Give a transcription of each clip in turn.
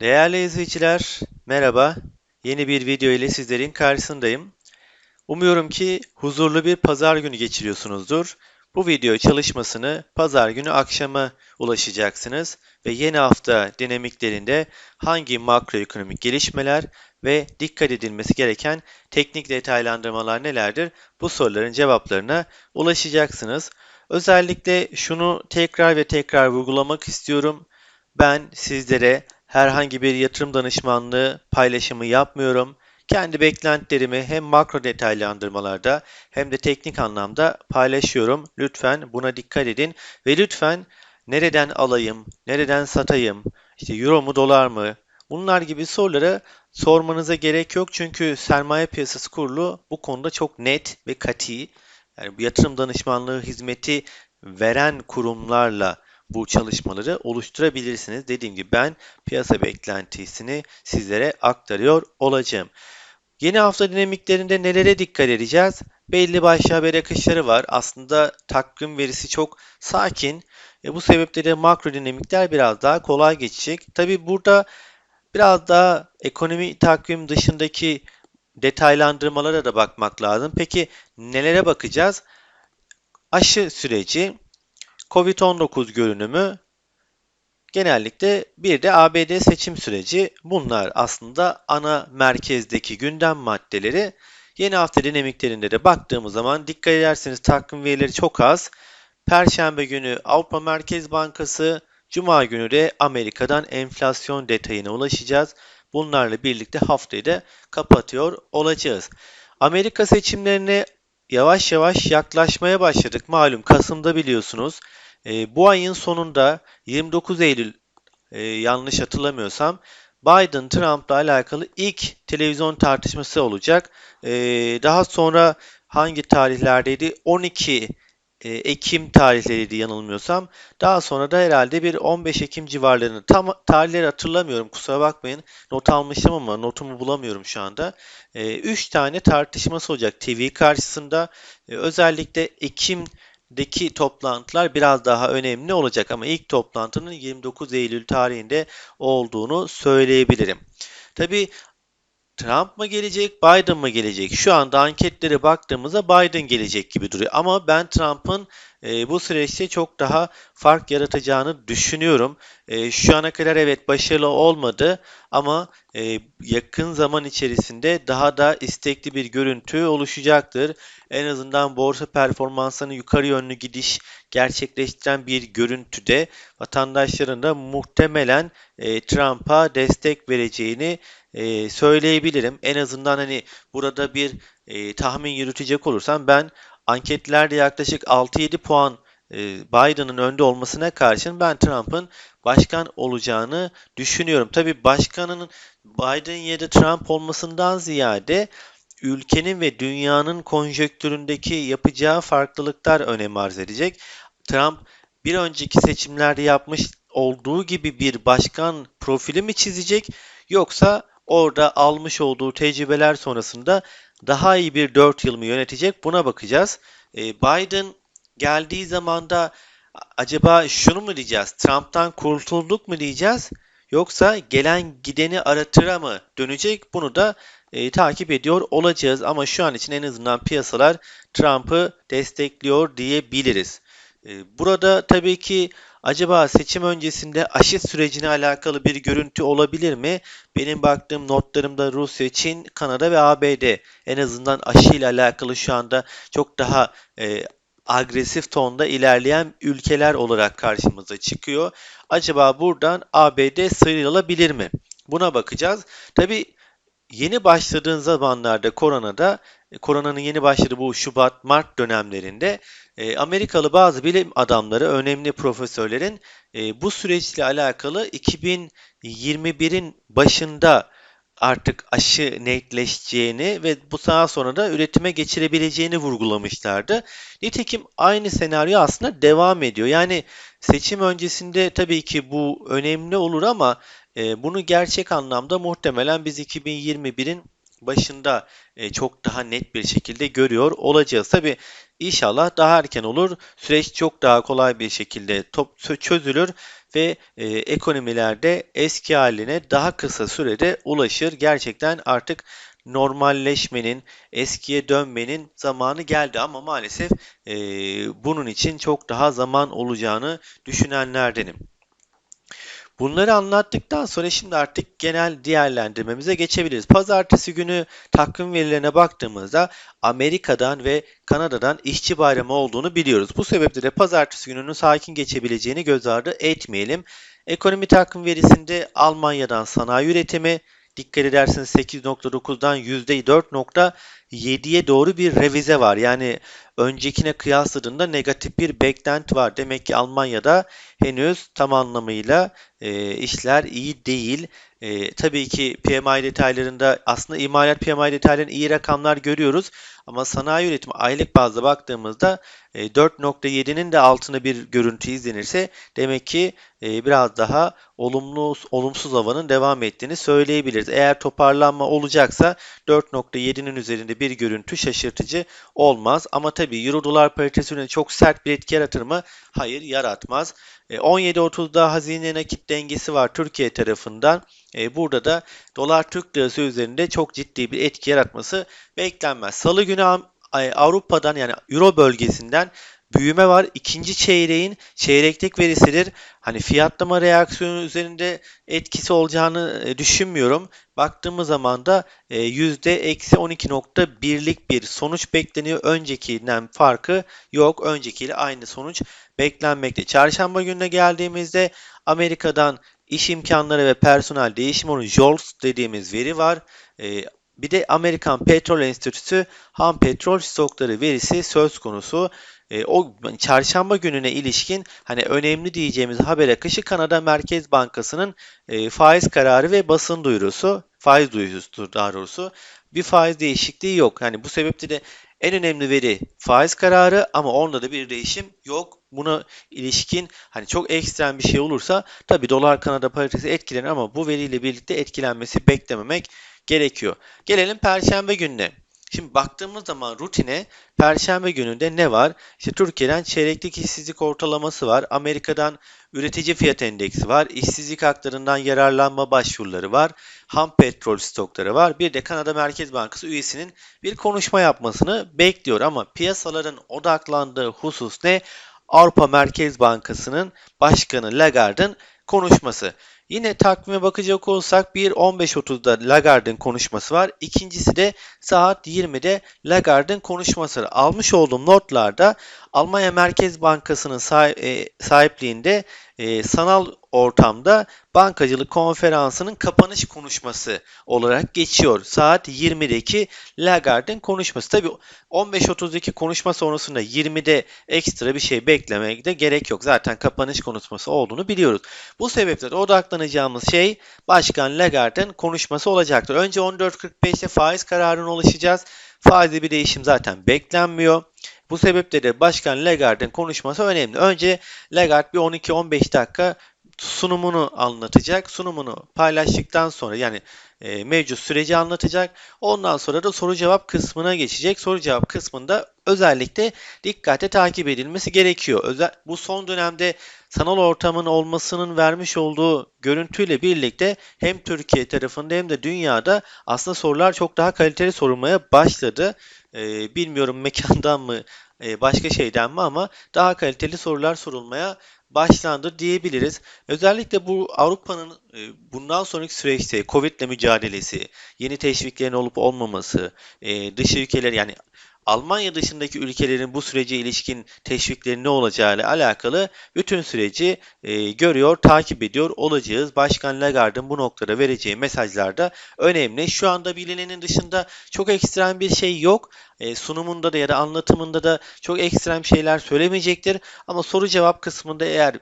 Değerli izleyiciler, merhaba. Yeni bir video ile sizlerin karşısındayım. Umuyorum ki huzurlu bir pazar günü geçiriyorsunuzdur. Bu video çalışmasını pazar günü akşama ulaşacaksınız ve yeni hafta dinamiklerinde hangi makroekonomik gelişmeler ve dikkat edilmesi gereken teknik detaylandırmalar nelerdir? Bu soruların cevaplarına ulaşacaksınız. Özellikle şunu tekrar ve tekrar vurgulamak istiyorum. Ben sizlere herhangi bir yatırım danışmanlığı paylaşımı yapmıyorum. Kendi beklentilerimi hem makro detaylandırmalarda hem de teknik anlamda paylaşıyorum. Lütfen buna dikkat edin ve lütfen nereden alayım, nereden satayım, işte euro mu dolar mı bunlar gibi soruları sormanıza gerek yok. Çünkü sermaye piyasası kurulu bu konuda çok net ve kati. Yani bu yatırım danışmanlığı hizmeti veren kurumlarla bu çalışmaları oluşturabilirsiniz. Dediğim gibi ben piyasa beklentisini sizlere aktarıyor olacağım. Yeni hafta dinamiklerinde nelere dikkat edeceğiz? Belli başlı haber akışları var. Aslında takvim verisi çok sakin. E bu sebeple de makro dinamikler biraz daha kolay geçecek. Tabi burada biraz daha ekonomi takvim dışındaki detaylandırmalara da bakmak lazım. Peki nelere bakacağız? Aşı süreci, Covid-19 görünümü, genellikle bir de ABD seçim süreci. Bunlar aslında ana merkezdeki gündem maddeleri. Yeni hafta dinamiklerinde de baktığımız zaman dikkat ederseniz takvim verileri çok az. Perşembe günü Avrupa Merkez Bankası, Cuma günü de Amerika'dan enflasyon detayına ulaşacağız. Bunlarla birlikte haftayı da kapatıyor olacağız. Amerika seçimlerine yavaş yavaş yaklaşmaya başladık. Malum Kasım'da biliyorsunuz. E, bu ayın sonunda 29 Eylül e, yanlış hatırlamıyorsam Biden Trump'la alakalı ilk televizyon tartışması olacak. E, daha sonra hangi tarihlerdeydi? 12 e, Ekim tarihleriydi yanılmıyorsam. Daha sonra da herhalde bir 15 Ekim civarlarını tam tarihleri hatırlamıyorum kusura bakmayın. Not almıştım ama notumu bulamıyorum şu anda. 3 e, tane tartışması olacak TV karşısında. E, özellikle Ekim deki toplantılar biraz daha önemli olacak ama ilk toplantının 29 Eylül tarihinde olduğunu söyleyebilirim. Tabi Trump mı gelecek, Biden mı gelecek? Şu anda anketlere baktığımızda Biden gelecek gibi duruyor. Ama ben Trump'ın e, bu süreçte çok daha fark yaratacağını düşünüyorum. E, şu ana kadar evet başarılı olmadı ama e, yakın zaman içerisinde daha da istekli bir görüntü oluşacaktır. En azından borsa performansını yukarı yönlü gidiş gerçekleştiren bir görüntüde vatandaşların da muhtemelen e, Trump'a destek vereceğini e, söyleyebilirim. En azından hani burada bir e, tahmin yürütecek olursam ben anketlerde yaklaşık 6-7 puan e, Biden'ın önde olmasına karşın ben Trump'ın başkan olacağını düşünüyorum. Tabi başkanın Biden ya da Trump olmasından ziyade ülkenin ve dünyanın konjöktüründeki yapacağı farklılıklar önem arz edecek. Trump bir önceki seçimlerde yapmış olduğu gibi bir başkan profili mi çizecek yoksa orada almış olduğu tecrübeler sonrasında daha iyi bir 4 yıl mı yönetecek buna bakacağız. Ee, Biden geldiği zaman da acaba şunu mu diyeceğiz? Trump'tan kurtulduk mu diyeceğiz? Yoksa gelen gideni aratıra mı dönecek? Bunu da e, takip ediyor olacağız. Ama şu an için en azından piyasalar Trump'ı destekliyor diyebiliriz. E, burada tabii ki acaba seçim öncesinde aşı sürecine alakalı bir görüntü olabilir mi? Benim baktığım notlarımda Rusya, Çin, Kanada ve ABD en azından aşı ile alakalı şu anda çok daha e, agresif tonda ilerleyen ülkeler olarak karşımıza çıkıyor. Acaba buradan ABD sıyrılabilir mi? Buna bakacağız. Tabi yeni başladığın zamanlarda koronada, koronanın yeni başladığı bu Şubat-Mart dönemlerinde e, Amerikalı bazı bilim adamları, önemli profesörlerin e, bu süreçle alakalı 2021'in başında artık aşı netleşeceğini ve bu daha sonra da üretime geçirebileceğini vurgulamışlardı. Nitekim aynı senaryo aslında devam ediyor. Yani seçim öncesinde tabii ki bu önemli olur ama e, bunu gerçek anlamda muhtemelen biz 2021'in başında e, çok daha net bir şekilde görüyor olacağız. Tabi inşallah daha erken olur. Süreç çok daha kolay bir şekilde çözülür ve e, ekonomilerde eski haline daha kısa sürede ulaşır. Gerçekten artık normalleşmenin, eskiye dönmenin zamanı geldi ama maalesef e, bunun için çok daha zaman olacağını düşünenlerdenim. Bunları anlattıktan sonra şimdi artık genel değerlendirmemize geçebiliriz. Pazartesi günü takvim verilerine baktığımızda Amerika'dan ve Kanada'dan işçi bayramı olduğunu biliyoruz. Bu sebeple de pazartesi gününün sakin geçebileceğini göz ardı etmeyelim. Ekonomi takvim verisinde Almanya'dan sanayi üretimi, dikkat ederseniz 8.9'dan %4.7'ye doğru bir revize var. Yani öncekine kıyasladığında negatif bir beklenti var. Demek ki Almanya'da henüz tam anlamıyla e, işler iyi değil. E, tabii ki PMI detaylarında aslında imalat PMI detaylarında iyi rakamlar görüyoruz. Ama sanayi üretimi aylık bazda baktığımızda e, 4.7'nin de altında bir görüntü izlenirse demek ki e, biraz daha olumlu olumsuz havanın devam ettiğini söyleyebiliriz. Eğer toparlanma olacaksa 4.7'nin üzerinde bir görüntü şaşırtıcı olmaz. Ama tabii Euro dolar paritesi çok sert bir etki yaratır mı? Hayır yaratmaz. 17.30'da e, hazine nakit dengesi var Türkiye tarafından. E, burada da dolar Türk lirası üzerinde çok ciddi bir etki yaratması beklenmez. Salı günü Avrupa'dan yani Euro bölgesinden büyüme var. İkinci çeyreğin çeyreklik verisidir. Hani fiyatlama reaksiyonu üzerinde etkisi olacağını e, düşünmüyorum. Baktığımız zaman da e, yüzde eksi %12.1'lik bir sonuç bekleniyor. Öncekinden farkı yok. Öncekiyle aynı sonuç beklenmekte. Çarşamba gününe geldiğimizde Amerika'dan iş imkanları ve personel değişim oranı JOLTS dediğimiz veri var. E, bir de Amerikan Petrol Enstitüsü ham petrol stokları verisi söz konusu. E, o çarşamba gününe ilişkin hani önemli diyeceğimiz haber akışı Kanada Merkez Bankası'nın e, faiz kararı ve basın duyurusu, faiz duyurusudur daha doğrusu. Bir faiz değişikliği yok. Hani bu sebeple de en önemli veri faiz kararı ama onda da bir değişim yok. Buna ilişkin hani çok ekstrem bir şey olursa tabii dolar Kanada paritesi etkilenir ama bu veriyle birlikte etkilenmesi beklememek gerekiyor. Gelelim perşembe gününe. Şimdi baktığımız zaman rutine Perşembe gününde ne var? İşte Türkiye'den çeyreklik işsizlik ortalaması var. Amerika'dan üretici fiyat endeksi var. İşsizlik haklarından yararlanma başvuruları var. Ham petrol stokları var. Bir de Kanada Merkez Bankası üyesinin bir konuşma yapmasını bekliyor. Ama piyasaların odaklandığı husus ne? Avrupa Merkez Bankası'nın Başkanı Lagarde'ın konuşması. Yine takvime bakacak olursak bir 15.30'da Lagarde'ın konuşması var. İkincisi de saat 20'de Lagarde'ın konuşması. Almış olduğum notlarda Almanya Merkez Bankası'nın e, sahipliğinde e, sanal ortamda bankacılık konferansının kapanış konuşması olarak geçiyor. Saat 20'deki Lagarde'ın konuşması. Tabi 15.30'daki konuşma sonrasında 20'de ekstra bir şey beklemeye de gerek yok. Zaten kapanış konuşması olduğunu biliyoruz. Bu sebeple de odaklanacağımız şey Başkan Lagarde'ın konuşması olacaktır. Önce 14.45'te faiz kararına ulaşacağız. Faizde bir değişim zaten beklenmiyor. Bu sebeple de Başkan Lagarde'ın konuşması önemli. Önce Lagarde bir 12-15 dakika sunumunu anlatacak. Sunumunu paylaştıktan sonra yani e, mevcut süreci anlatacak. Ondan sonra da soru cevap kısmına geçecek. Soru cevap kısmında özellikle dikkate takip edilmesi gerekiyor. Özel, bu son dönemde sanal ortamın olmasının vermiş olduğu görüntüyle birlikte hem Türkiye tarafında hem de dünyada aslında sorular çok daha kaliteli sorulmaya başladı. Ee, bilmiyorum mekandan mı e, başka şeyden mi ama daha kaliteli sorular sorulmaya başlandı diyebiliriz. Özellikle bu Avrupa'nın e, bundan sonraki süreçte Covid ile mücadelesi, yeni teşviklerin olup olmaması, e, dış ülkeler yani Almanya dışındaki ülkelerin bu sürece ilişkin teşvikleri ne olacağı ile alakalı bütün süreci e, görüyor, takip ediyor olacağız. Başkan Lagarde'ın bu noktada vereceği mesajlar da önemli. Şu anda bilinenin dışında çok ekstrem bir şey yok. E, sunumunda da ya da anlatımında da çok ekstrem şeyler söylemeyecektir. Ama soru cevap kısmında eğer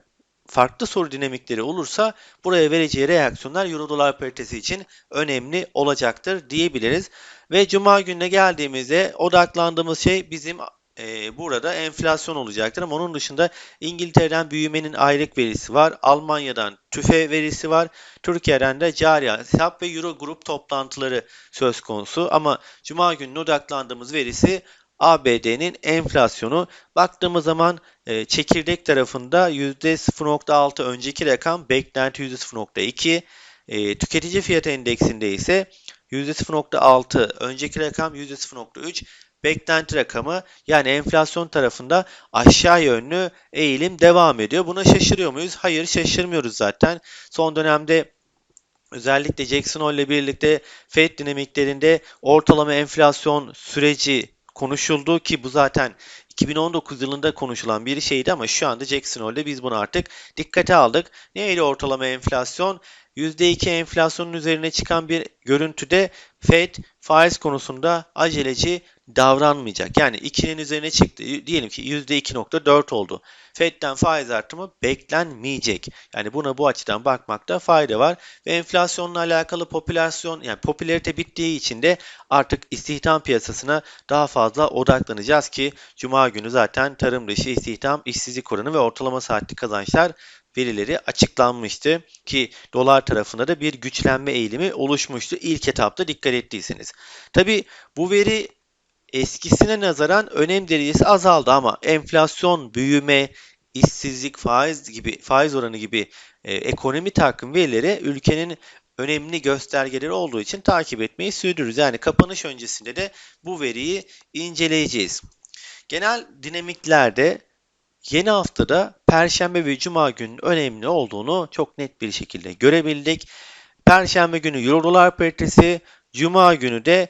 farklı soru dinamikleri olursa buraya vereceği reaksiyonlar Euro dolar paritesi için önemli olacaktır diyebiliriz. Ve cuma gününe geldiğimizde odaklandığımız şey bizim e, burada enflasyon olacaktır. Ama onun dışında İngiltere'den büyümenin aylık verisi var. Almanya'dan tüfe verisi var. Türkiye'den de cari hesap ve Euro grup toplantıları söz konusu. Ama cuma gününe odaklandığımız verisi ABD'nin enflasyonu. Baktığımız zaman e, çekirdek tarafında %0.6 önceki rakam beklenti %0.2. E, tüketici fiyat endeksinde ise %0.6 önceki rakam %0.3 beklenti rakamı yani enflasyon tarafında aşağı yönlü eğilim devam ediyor. Buna şaşırıyor muyuz? Hayır şaşırmıyoruz zaten. Son dönemde özellikle Jackson Hole ile birlikte Fed dinamiklerinde ortalama enflasyon süreci konuşuldu ki bu zaten 2019 yılında konuşulan bir şeydi ama şu anda Jackson Hole'de biz bunu artık dikkate aldık. Neydi ortalama enflasyon? %2 enflasyonun üzerine çıkan bir görüntüde Fed faiz konusunda aceleci davranmayacak. Yani 2'nin üzerine çıktı. Diyelim ki %2.4 oldu. Fed'den faiz artımı beklenmeyecek. Yani buna bu açıdan bakmakta fayda var. Ve enflasyonla alakalı popülasyon yani popülarite bittiği için de artık istihdam piyasasına daha fazla odaklanacağız ki Cuma günü zaten tarım dışı istihdam, işsizlik oranı ve ortalama saatlik kazançlar verileri açıklanmıştı ki dolar tarafında da bir güçlenme eğilimi oluşmuştu ilk etapta dikkat ettiyseniz. Tabi bu veri eskisine nazaran önem derecesi azaldı ama enflasyon, büyüme, işsizlik, faiz gibi faiz oranı gibi e, ekonomi takım verileri ülkenin önemli göstergeleri olduğu için takip etmeyi sürdürürüz. Yani kapanış öncesinde de bu veriyi inceleyeceğiz. Genel dinamiklerde yeni haftada Perşembe ve Cuma günün önemli olduğunu çok net bir şekilde görebildik. Perşembe günü Euro dolar paritesi, Cuma günü de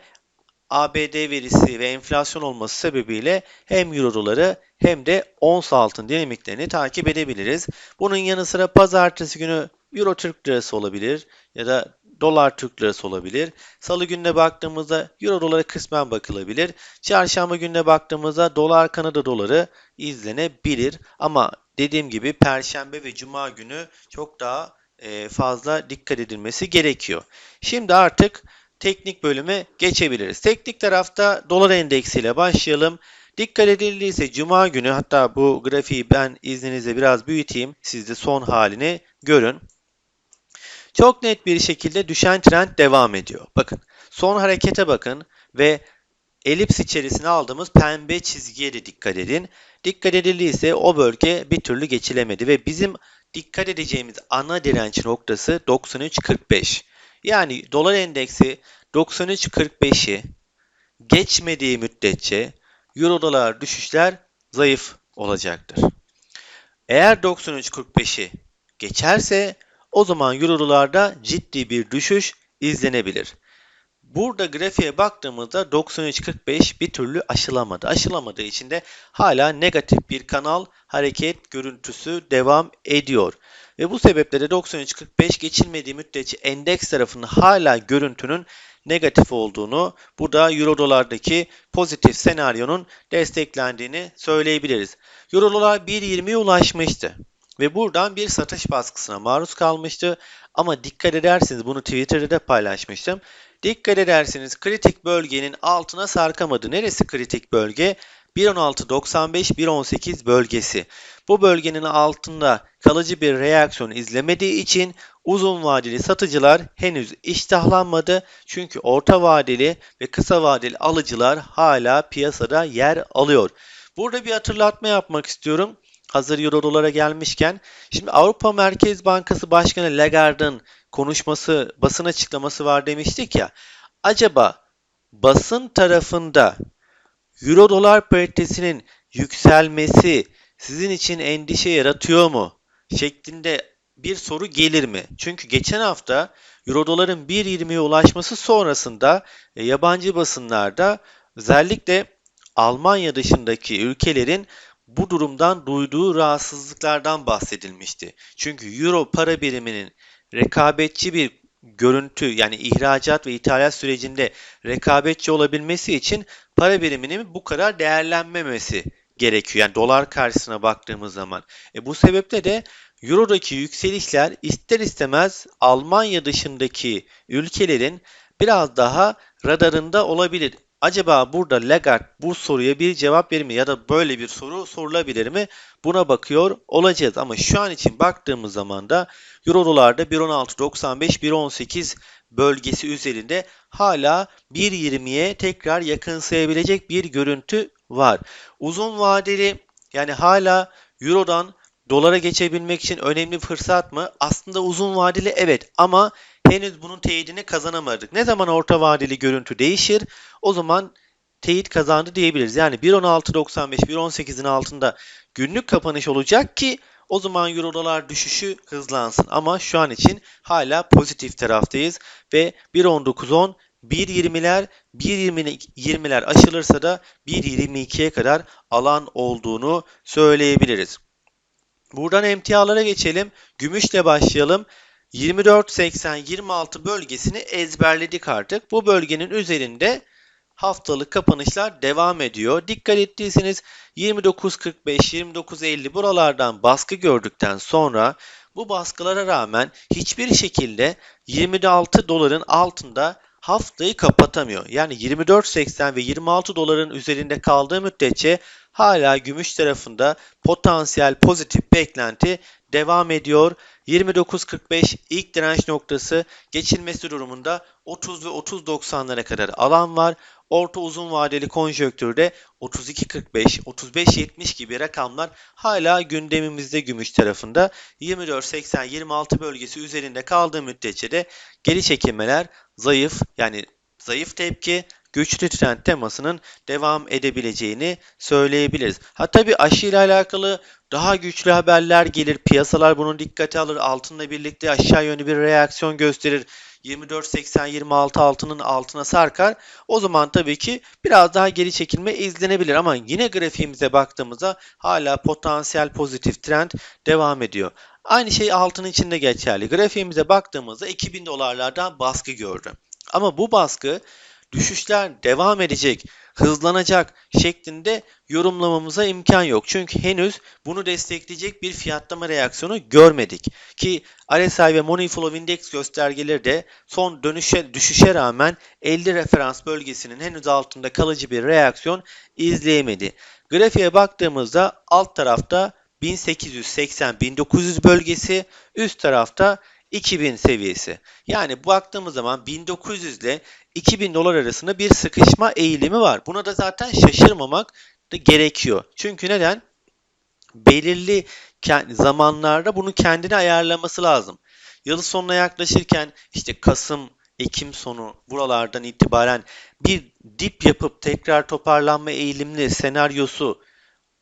ABD verisi ve enflasyon olması sebebiyle hem euro doları hem de ons altın dinamiklerini takip edebiliriz. Bunun yanı sıra pazartesi günü euro Türk lirası olabilir ya da dolar Türk lirası olabilir. Salı gününe baktığımızda euro dolara kısmen bakılabilir. Çarşamba gününe baktığımızda dolar Kanada doları izlenebilir. Ama dediğim gibi perşembe ve cuma günü çok daha e, fazla dikkat edilmesi gerekiyor. Şimdi artık teknik bölüme geçebiliriz. Teknik tarafta dolar endeksiyle başlayalım. Dikkat edildiyse cuma günü hatta bu grafiği ben izninizle biraz büyüteyim. Siz de son halini görün. Çok net bir şekilde düşen trend devam ediyor. Bakın son harekete bakın ve elips içerisine aldığımız pembe çizgiye de dikkat edin. Dikkat edildiyse o bölge bir türlü geçilemedi ve bizim dikkat edeceğimiz ana direnç noktası 93.45. Yani dolar endeksi 93.45'i geçmediği müddetçe euro dolar düşüşler zayıf olacaktır. Eğer 93.45'i geçerse o zaman euro dolarda ciddi bir düşüş izlenebilir. Burada grafiğe baktığımızda 93.45 bir türlü aşılamadı. Aşılamadığı için de hala negatif bir kanal hareket görüntüsü devam ediyor. Ve bu sebeple de 93.45 geçilmediği müddetçe endeks tarafında hala görüntünün negatif olduğunu, burada euro dolardaki pozitif senaryonun desteklendiğini söyleyebiliriz. Euro dolar 1.20'ye ulaşmıştı ve buradan bir satış baskısına maruz kalmıştı. Ama dikkat ederseniz bunu Twitter'da da paylaşmıştım. Dikkat ederseniz kritik bölgenin altına sarkamadı. Neresi kritik bölge? 1.16.95-1.18 bölgesi. Bu bölgenin altında kalıcı bir reaksiyon izlemediği için uzun vadeli satıcılar henüz iştahlanmadı. Çünkü orta vadeli ve kısa vadeli alıcılar hala piyasada yer alıyor. Burada bir hatırlatma yapmak istiyorum. Hazır euro dolara gelmişken. Şimdi Avrupa Merkez Bankası Başkanı Lagarde'ın konuşması, basın açıklaması var demiştik ya. Acaba basın tarafında euro dolar paritesinin yükselmesi sizin için endişe yaratıyor mu? şeklinde bir soru gelir mi? Çünkü geçen hafta euro doların 1.20'ye ulaşması sonrasında e, yabancı basınlarda özellikle Almanya dışındaki ülkelerin bu durumdan duyduğu rahatsızlıklardan bahsedilmişti. Çünkü euro para biriminin rekabetçi bir görüntü yani ihracat ve ithalat sürecinde rekabetçi olabilmesi için para biriminin bu kadar değerlenmemesi gerekiyor. Yani dolar karşısına baktığımız zaman. E bu sebeple de Euro'daki yükselişler ister istemez Almanya dışındaki ülkelerin biraz daha radarında olabilir. Acaba burada Lagarde bu soruya bir cevap verir mi ya da böyle bir soru sorulabilir mi? Buna bakıyor olacağız. Ama şu an için baktığımız zaman da Euro dolarda 1.16.95-1.18 bölgesi üzerinde hala 1.20'ye tekrar yakınsayabilecek bir görüntü var. Uzun vadeli yani hala Euro'dan dolara geçebilmek için önemli fırsat mı? Aslında uzun vadeli evet ama henüz bunun teyidini kazanamadık. Ne zaman orta vadeli görüntü değişir? O zaman teyit kazandı diyebiliriz. Yani 1.16.95, 1.18'in altında günlük kapanış olacak ki o zaman euro dolar düşüşü hızlansın. Ama şu an için hala pozitif taraftayız ve 1.19.10 1.20'ler 1.20'ler aşılırsa da 1.22'ye kadar alan olduğunu söyleyebiliriz. Buradan emtialara geçelim. Gümüşle başlayalım. 24.80-26 bölgesini ezberledik artık. Bu bölgenin üzerinde haftalık kapanışlar devam ediyor. Dikkat ettiyseniz 29.45-29.50 buralardan baskı gördükten sonra bu baskılara rağmen hiçbir şekilde 26 doların altında haftayı kapatamıyor. Yani 24.80 ve 26 doların üzerinde kaldığı müddetçe hala gümüş tarafında potansiyel pozitif beklenti devam ediyor. 29.45 ilk direnç noktası geçilmesi durumunda 30 ve 30.90'lara kadar alan var. Orta uzun vadeli konjöktürde 32.45, 35.70 gibi rakamlar hala gündemimizde gümüş tarafında. 24.80-26 bölgesi üzerinde kaldığı müddetçe de geri çekilmeler zayıf yani zayıf tepki güçlü trend temasının devam edebileceğini söyleyebiliriz. Ha tabii aşı ile alakalı daha güçlü haberler gelir. Piyasalar bunu dikkate alır. Altınla birlikte aşağı yönlü bir reaksiyon gösterir. 24.80-26 altının altına sarkar. O zaman tabii ki biraz daha geri çekilme izlenebilir ama yine grafiğimize baktığımızda hala potansiyel pozitif trend devam ediyor. Aynı şey altın için de geçerli. Grafiğimize baktığımızda 2000 dolarlardan baskı gördü. Ama bu baskı düşüşler devam edecek, hızlanacak şeklinde yorumlamamıza imkan yok. Çünkü henüz bunu destekleyecek bir fiyatlama reaksiyonu görmedik. Ki RSI ve Money Flow Index göstergeleri de son dönüşe, düşüşe rağmen 50 referans bölgesinin henüz altında kalıcı bir reaksiyon izleyemedi. Grafiğe baktığımızda alt tarafta 1880-1900 bölgesi, üst tarafta 2000 seviyesi. Yani baktığımız zaman 1900 ile 2000 dolar arasında bir sıkışma eğilimi var. Buna da zaten şaşırmamak da gerekiyor. Çünkü neden? Belirli zamanlarda bunu kendine ayarlaması lazım. Yıl sonuna yaklaşırken işte Kasım, Ekim sonu buralardan itibaren bir dip yapıp tekrar toparlanma eğilimli senaryosu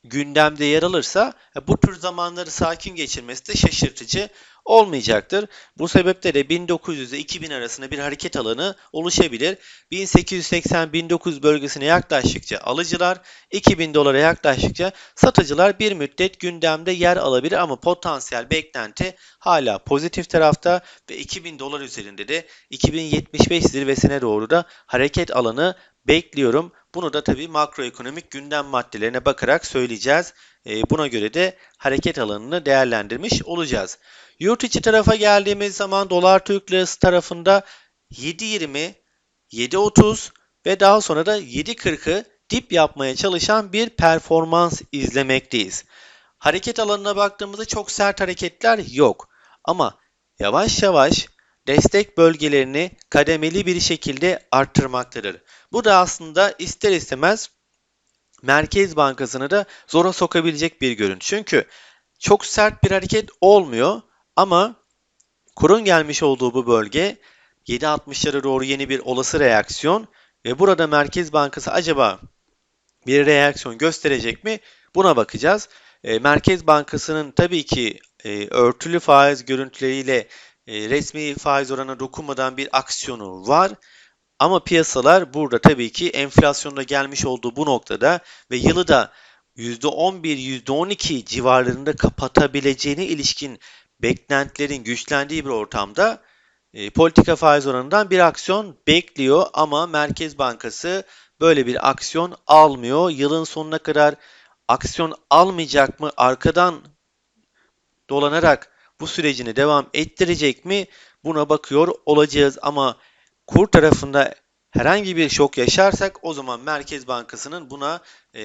gündemde yer alırsa bu tür zamanları sakin geçirmesi de şaşırtıcı olmayacaktır. Bu sebeple de 1900 ile 2000 arasında bir hareket alanı oluşabilir. 1880-1900 bölgesine yaklaştıkça alıcılar, 2000 dolara yaklaştıkça satıcılar bir müddet gündemde yer alabilir ama potansiyel beklenti hala pozitif tarafta ve 2000 dolar üzerinde de 2075 zirvesine doğru da hareket alanı bekliyorum. Bunu da tabii makroekonomik gündem maddelerine bakarak söyleyeceğiz. E, buna göre de hareket alanını değerlendirmiş olacağız. Yurt içi tarafa geldiğimiz zaman dolar Türk lirası tarafında 7.20, 7.30 ve daha sonra da 7.40'ı dip yapmaya çalışan bir performans izlemekteyiz. Hareket alanına baktığımızda çok sert hareketler yok. Ama yavaş yavaş destek bölgelerini kademeli bir şekilde arttırmaktadır. Bu da aslında ister istemez Merkez Bankası'nı da zora sokabilecek bir görüntü. Çünkü çok sert bir hareket olmuyor ama kurun gelmiş olduğu bu bölge 7.60'lara doğru yeni bir olası reaksiyon ve burada Merkez Bankası acaba bir reaksiyon gösterecek mi? Buna bakacağız. E, Merkez Bankası'nın tabii ki e, örtülü faiz görüntüleriyle e, resmi faiz oranına dokunmadan bir aksiyonu var. Ama piyasalar burada tabii ki enflasyonda gelmiş olduğu bu noktada ve yılı da %11, %12 civarlarında kapatabileceğine ilişkin beklentilerin güçlendiği bir ortamda e, politika faiz oranından bir aksiyon bekliyor ama Merkez Bankası böyle bir aksiyon almıyor. Yılın sonuna kadar aksiyon almayacak mı? Arkadan dolanarak bu sürecini devam ettirecek mi? Buna bakıyor olacağız ama kur tarafında herhangi bir şok yaşarsak o zaman Merkez Bankası'nın buna e,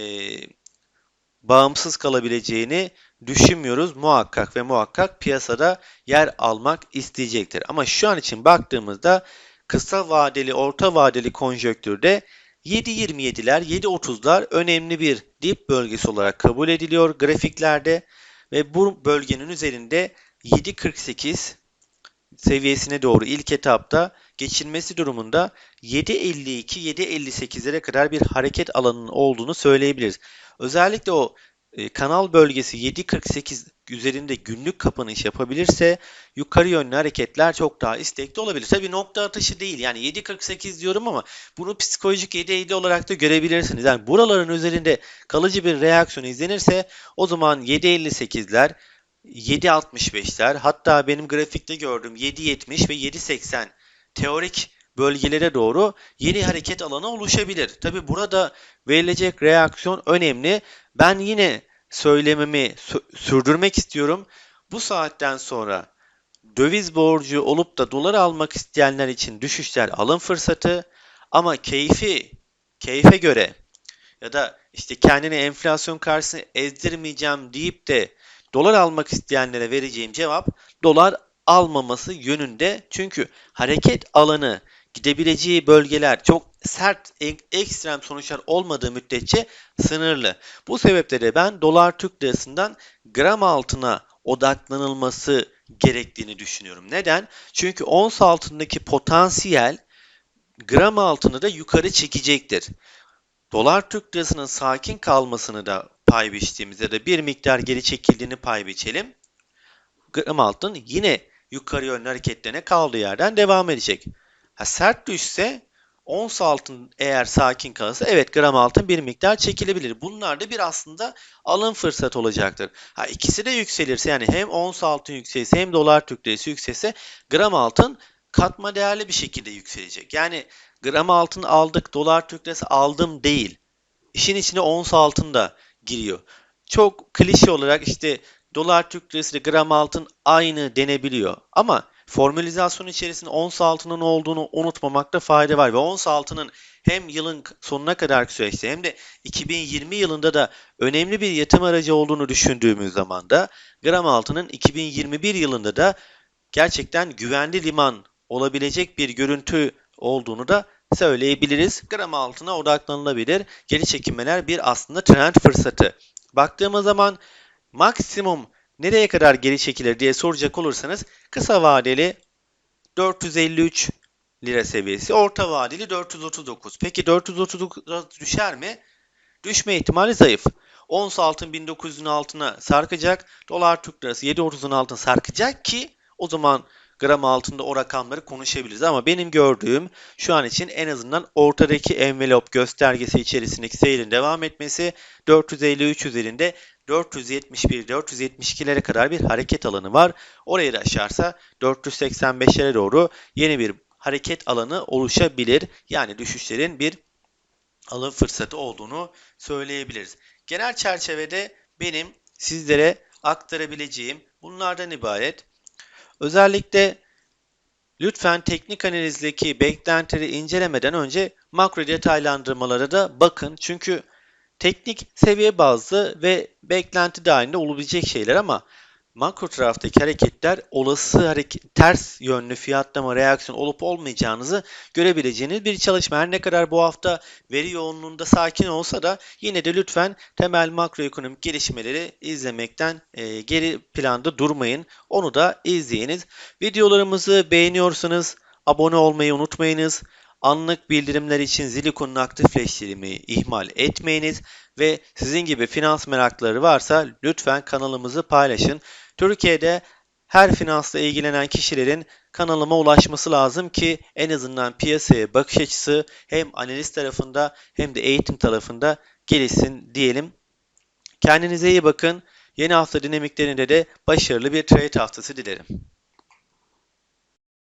bağımsız kalabileceğini düşünmüyoruz. Muhakkak ve muhakkak piyasada yer almak isteyecektir. Ama şu an için baktığımızda kısa vadeli, orta vadeli konjöktürde 7.27'ler, 7.30'lar önemli bir dip bölgesi olarak kabul ediliyor grafiklerde ve bu bölgenin üzerinde 7.48 seviyesine doğru ilk etapta geçilmesi durumunda 7.52-7.58'lere kadar bir hareket alanının olduğunu söyleyebiliriz. Özellikle o e, kanal bölgesi 7.48 üzerinde günlük kapanış yapabilirse yukarı yönlü hareketler çok daha istekli olabilir. Tabii nokta atışı değil yani 7.48 diyorum ama bunu psikolojik 7.50 olarak da görebilirsiniz. Yani buraların üzerinde kalıcı bir reaksiyon izlenirse o zaman 7.58'ler 7.65'ler hatta benim grafikte gördüğüm 7.70 ve 7.80 teorik bölgelere doğru yeni hareket alanı oluşabilir. Tabi burada verilecek reaksiyon önemli. Ben yine söylememi sürdürmek istiyorum. Bu saatten sonra döviz borcu olup da dolar almak isteyenler için düşüşler alım fırsatı ama keyfi keyfe göre ya da işte kendini enflasyon karşısında ezdirmeyeceğim deyip de dolar almak isteyenlere vereceğim cevap dolar almaması yönünde. Çünkü hareket alanı gidebileceği bölgeler çok sert, ekstrem sonuçlar olmadığı müddetçe sınırlı. Bu sebeple ben dolar Türk lirasından gram altına odaklanılması gerektiğini düşünüyorum. Neden? Çünkü ons altındaki potansiyel gram altını da yukarı çekecektir. Dolar Türk lirasının sakin kalmasını da pay biçtiğimizde de bir miktar geri çekildiğini pay biçelim. Gram altın yine yukarı yönlü hareketlerine kaldığı yerden devam edecek. Ha, sert düşse ons altın eğer sakin kalırsa evet gram altın bir miktar çekilebilir. Bunlar da bir aslında alım fırsat olacaktır. Ha, ikisi de yükselirse yani hem ons altın yükselirse hem dolar Türk lirası yükselirse gram altın katma değerli bir şekilde yükselecek. Yani gram altın aldık dolar Türk lirası aldım değil. İşin içine ons altın da giriyor. Çok klişe olarak işte dolar Türk lirası gram altın aynı denebiliyor. Ama formülizasyon içerisinde ons altının olduğunu unutmamakta fayda var. Ve ons altının hem yılın sonuna kadar süreçte hem de 2020 yılında da önemli bir yatırım aracı olduğunu düşündüğümüz zaman da gram altının 2021 yılında da gerçekten güvenli liman olabilecek bir görüntü olduğunu da söyleyebiliriz. Gram altına odaklanılabilir. Geri çekilmeler bir aslında trend fırsatı. Baktığımız zaman maksimum nereye kadar geri çekilir diye soracak olursanız kısa vadeli 453 lira seviyesi, orta vadeli 439. Peki 439 düşer mi? Düşme ihtimali zayıf. Ons altın 1900'ün altına sarkacak. Dolar Türk lirası 7.30'un altına sarkacak ki o zaman gram altında o rakamları konuşabiliriz. Ama benim gördüğüm şu an için en azından ortadaki envelop göstergesi içerisindeki seyrin devam etmesi 453 üzerinde 471-472'lere kadar bir hareket alanı var. Orayı da aşarsa 485'lere doğru yeni bir hareket alanı oluşabilir. Yani düşüşlerin bir alım fırsatı olduğunu söyleyebiliriz. Genel çerçevede benim sizlere aktarabileceğim bunlardan ibaret. Özellikle lütfen teknik analizdeki beklentileri incelemeden önce makro detaylandırmalara da bakın. Çünkü teknik seviye bazlı ve beklenti dahilinde olabilecek şeyler ama makro taraftaki hareketler olası hareket, ters yönlü fiyatlama reaksiyon olup olmayacağınızı görebileceğiniz bir çalışma. Her ne kadar bu hafta veri yoğunluğunda sakin olsa da yine de lütfen temel makroekonomik gelişmeleri izlemekten e, geri planda durmayın. Onu da izleyiniz. Videolarımızı beğeniyorsanız abone olmayı unutmayınız. Anlık bildirimler için zil ikonunu aktifleştirmeyi ihmal etmeyiniz ve sizin gibi finans merakları varsa lütfen kanalımızı paylaşın. Türkiye'de her finansla ilgilenen kişilerin kanalıma ulaşması lazım ki en azından piyasaya bakış açısı hem analiz tarafında hem de eğitim tarafında gelişsin diyelim. Kendinize iyi bakın. Yeni hafta dinamiklerinde de başarılı bir trade haftası dilerim.